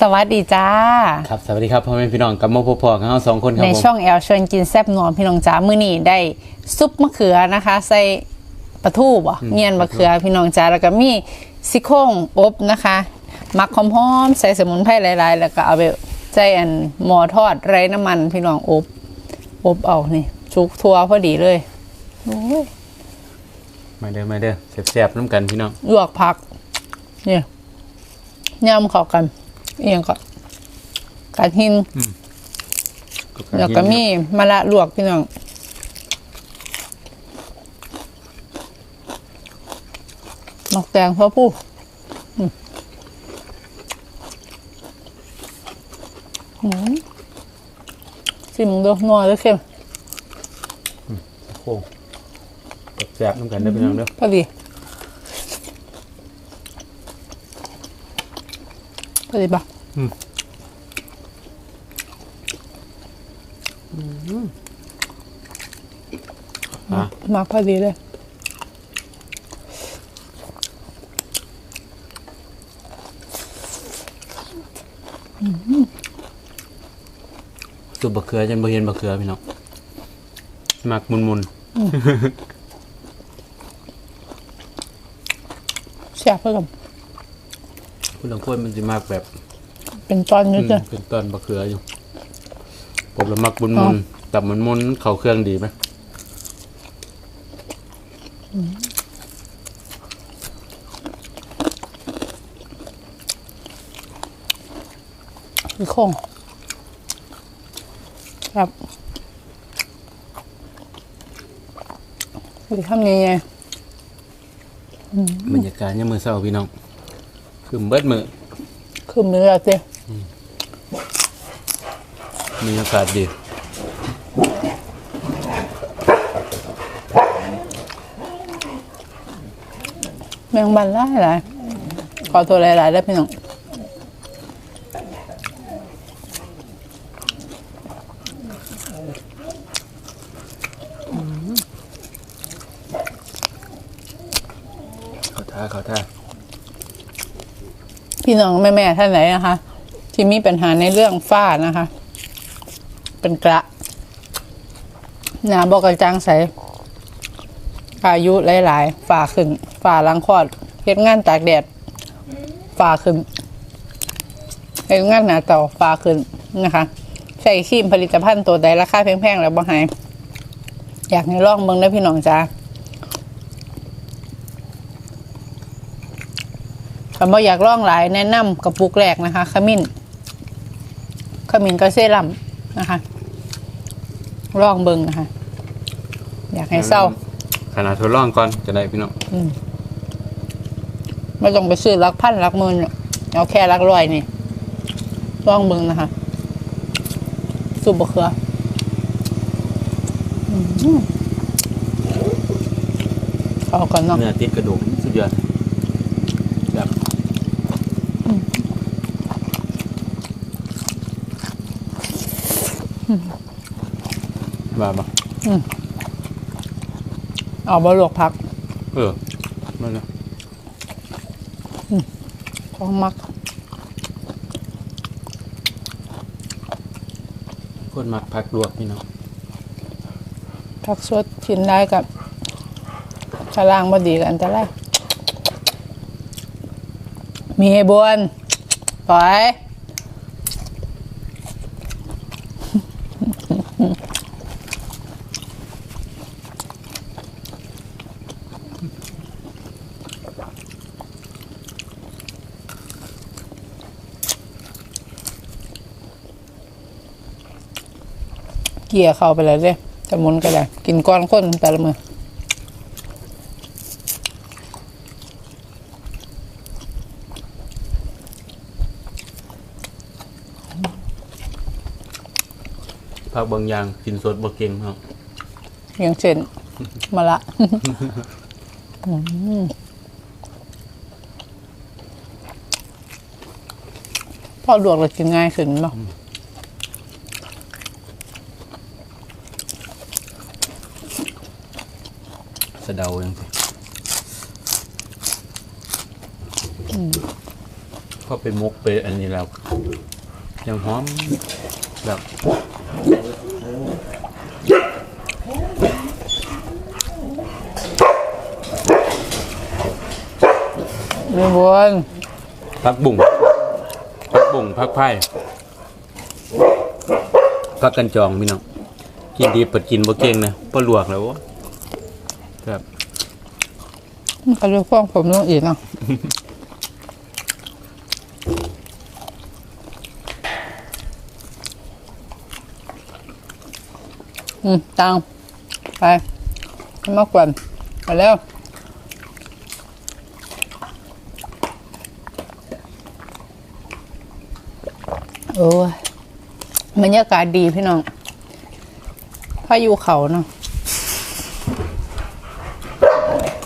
สวัสดีจ้า ครับสวัสดีครับพ่อแม่พี่น้องกับโมพอพอกันเราสองคนครับในผมช่องแอลชวนกินแซบนวลพี่น้องจ้ามื้อนี้ได้ซุปมะเขือนะคะ ใส่ปลาทูบ่เนียนมะเขือพี่น้องจ้าแล้วก็มีซี่โครงอบนะคะมักหอมๆใส่สมุนไพรหลายๆ แล้วก็เอาไปใส่อันหม้อทอดไร้น้ำมันพี่น้องอบอบเอานี่ชุกทัวพอดีเลยโอ้ยมาเด้อมาเด้อแซ่บๆน้ำกันพี่น้องลวกผักเนี่ยย่ำเข้ากัน เอียงก็กระทินแล้วก็มีมะละลวกพี่น้องหมักแตงพ่อผู้อืมอืมชิมดูนัวแล้วเค็มโค้งแซ่บๆน้ำกันเด้อพี่น้องเด้อพอดี พอดีปะมามาพอดีเลยสุบบักเขือจนบ่เห็นบักเขือพี่น้องหมักมุนแซ่บเพื่อกันๆ คุณลองพูดมันจะมากแบบเป็นตอนออืยู่มจ้ะ เป็นต้นบักเขืออยู่ ผมละมักมุนๆตับมุนๆเข้าเครื่องดีไหมคือโค้งครับคือทำยังไง บรรยากาศยามมื้อเช้าพี่น้อง คือเบิดมื้อคือมือเราเจ้มีอากาศดีแมงบันหลายหลายขอตัวหลายๆได้พี่น้องเข้าท่าเข้าท่า พี่น้องแม่ๆท่านไหนนะคะ ที่มีปัญหาในเรื่องฝ้านะคะ เป็นกระหนาบอกกระจางใสอายุหลายๆฝ่าขึ้นฝ่าลังคอดเฮ็ดงานตากแดดฝ่าขึ้นเฮ็ดงานหนาเต่าฝ่าขึ้นนะคะใช้ครีมผลิตภัณฑ์ตัวใดราคาแพงๆแล้วบ่หายอยากให้ลองเบิ่งได้พี่น้องจ้า คำว่าอยากลองหลายแนะนำกระปุกแรกนะคะ ขมิ้น ขมิ้นก็เซรั่มนะคะลองเบิ่งนะคะ อยากให้เศร้า ขนาดทดลองก่อนจะได้พี่น้องไม่ต้องไปซื้อรักพันรักหมื่นหรอกเอาแค่รักร้อยนี่ลองเบิ่งนะคะ สูบบะเขืออืมเอาก่อนเนาะเนื้อติดกระดูกสุดยอดแบบ ว่าบ่เอาบะลวกผัก เออมันนะของมัก คนมักผักลวกพี่น้องผักสดชิ้นได้กับข้างล่างบดีกันจะไรมีให้บวนปล่อย เกี่ยเข้าไปเลยเด้จะหมุนก็ได้ กินก้อนข้นแต่ละมือผักบางอย่างกินสดบ่เก่งเนาะอย่างเช่นมะละอืม พอลวกแล้วกินง่ายขึ้นเนาะสะเดาจังซี่พอไปมกไปอันนี้แล้ว ยังหอมแบบ ม่บนพักบุ่งพักบุ่งพักไผ่พักกันจองพี่น้องกินดีเปิดกินบ่เก่งนะบ่ลวกแล้ววะครับมันก็เลยฟ้องผมลงอีกเนาะอืมตังไปให้มากกว่าไปแล้ว โอ้ยบรรยากาศดีพี่น้องพายุเขาเนาะ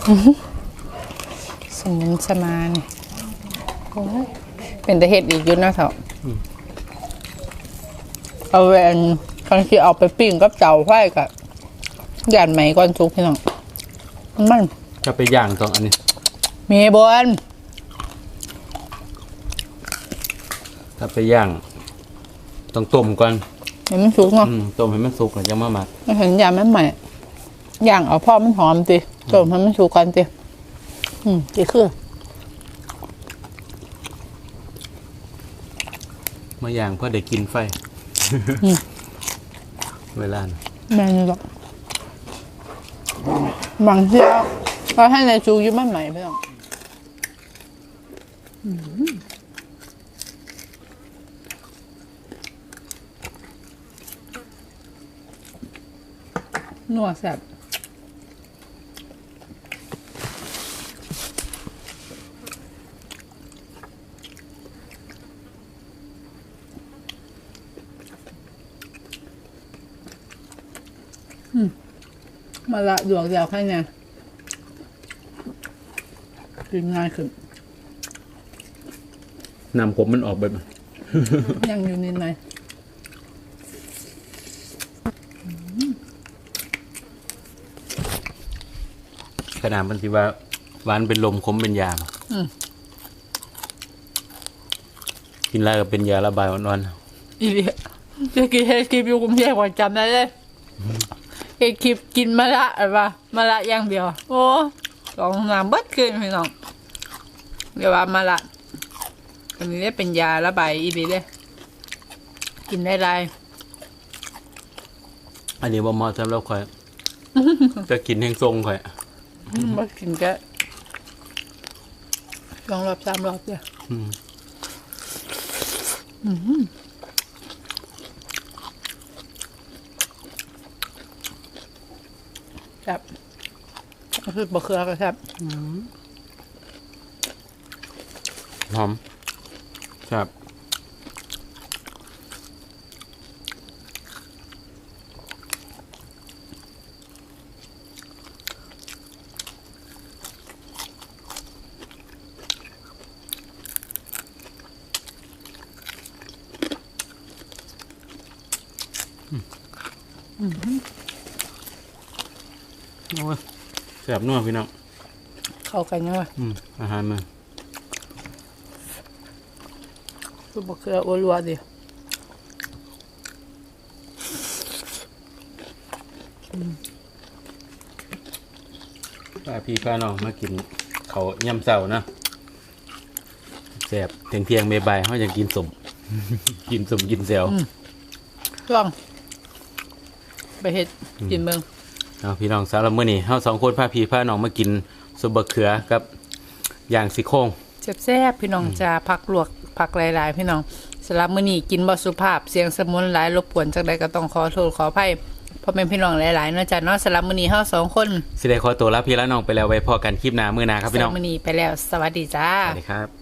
อื้อหือสมุนสมานโอ้ยเป็นแต่เห็ดอีกอยุ่เนาะเถอะเอาแวนคันที่เอาไปปิ้งกับเจ้าไฟกับยานไหมก่อนทุกพี่น้องมันจะไปย่างตรงอันนี้ มีบอลถ้าไปย่าง ต้องต้มก่อนเห็นมันสุกเนาะอืมต้มให้มันสุกแล้วยังมาหมักมันเห็นยามมันใหม่ย่างเอาพ่อมันหอมติต้มให้มันสุกกันติอืมดีคือมาย่างเพื่อได้กินไฟเวลาน่ะแม่นี่หรอกบางเที่ยวเราให้ในจูอยุ่มันใหม่ไปหรอก นัวแซ่บมาละดวกเดียวแค่เนี้ยกินง่ายขึ้นน้ำขมมันออกไปมั้ยยังอยู่นิดหน่อย ขนาดมันสิว่าหวานเป็นลมขมเป็นยาอืม กินแล้วก็เป็นยาระบายอ่อนอีเดียจะกินเฮดคลิปอยู่กรุงเทพกว่าจำได้เลยเฮดคลิปกินมะละอะไรปะมะละอย่างเดียว โอ้สองน้ำเบิดขึ้นพี่น้องเรียกว่ามะละอันนี้ได้เป็นยาระบายอีเดียกินได้ไรๆอันนี้บ่เหมาะสำหรับข่อย จะกินแห้งทรงข่อย มากินแค่สองรอบสามรอบเดียวอืมครับก็คือบะเขือก็ครับหอมครับ โอ้ยแซ่บนัวพี่น้องเข้ากันยังไงอืมอาหารมาคือบะเขือโอรัวดิป้าพี่ป้าน้องมากินเขาวย่ำเสานะแซ่บเที่ยงเที่ยงๆบ่ายๆเขาจะกินสม กินสมกินแซวช่วง ไปเฮ็ดกินเบิ่งเอาพี่น้องสารบมื้อนี้เฮาสองคนพาพี่พาน้องมากินซุปบะเขือกับย่างซี่โครงแซ่บๆพี่น้องจะผักลวกผักหลาย ๆ พี่น้องสำหรับมื้อนี้กินบ่สุภาพเสียงสมุนหลายรบกวนจังใดก็ต้องขอโทษขออภัยเพราะเป็นพี่น้องหลายๆเนาะจ้ะเนาะสำหรับมื้อนี้เฮาสองคนสิได้ขอตัวลาพี่และน้องไปแล้วไว้พอกันคลิปหน้ามื้อหน้าครับพี่น้องสำหมื้อนี้ไปแล้วสวัสดีจ้าสวัสดีครับ